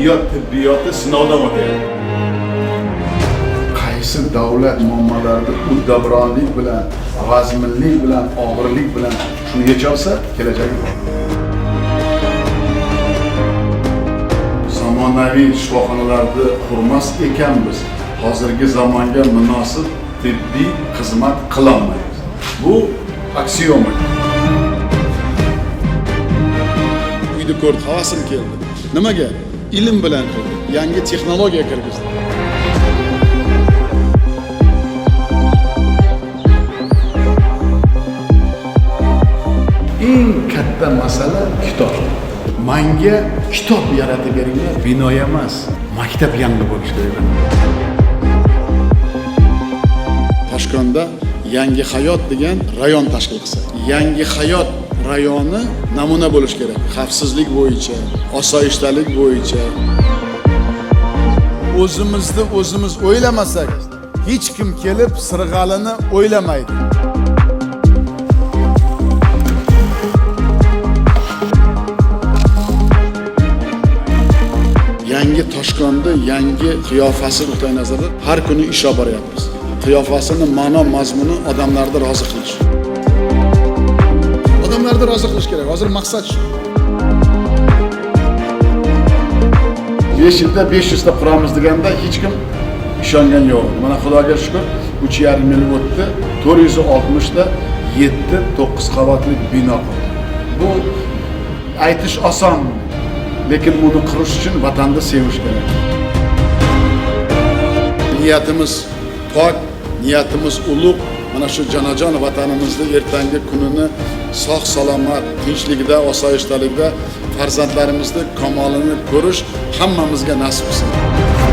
tibbiyot tibbiyoti sinovdan o'tyapti qaysi davlat muammolarni uddaburonlik bilan vazminlik bilan og'irlik bilan shuni yecholsa kelajagi bor. Zamonaviy shifoxonalarni qurmas ekanmiz. Hozirgi zamonga munosib tibbiy xizmat qilolmaymiz bu aksioma. Uyni ko'rdi havasim keldi. Nimaga ilm bilan ko'rdi yangi texnologiya kirgizdi. Eng katta masala kitob. Manga kitob yaratib beringlar bino emas maktab yangi bo'lishi kerak toshkentda yangi hayot degan rayon tashkil qilsa yangi hayot rayoni namuna bo'lishi kerak. Xavfsizlik bo'yicha osoyishtalik bo'yicha. O'zimizni o'zimiz o'ylamasak hech kim kelib sirg'alini o'ylamaydi. Yangi toshkentni yangi qiyofasi nuqtai nazaridan har kuni ish olib boryapmiz. Qiyofasini ma'no mazmuni odamlarni rozi qilish odamlarni rozi qilish kerak hozir maqsad shu besh yilda besh yuzta quramiz deganda hech kim ishongan yo'q mana xudoga shukur uch yarim yil o'tdi to'rt yuz oltmishta yetti to'qqiz qavatli bino qurdi bu aytish oson lekin buni qurish uchun vatanni sevish kerak niyatimiz pok niyatimiz ulug' mana shu jonajon vatanimizni ertangi kunini sog' salomat tinchligida osoyishtalikda farzandlarimizni kamolini ko'rish hammamizga nasib qilsin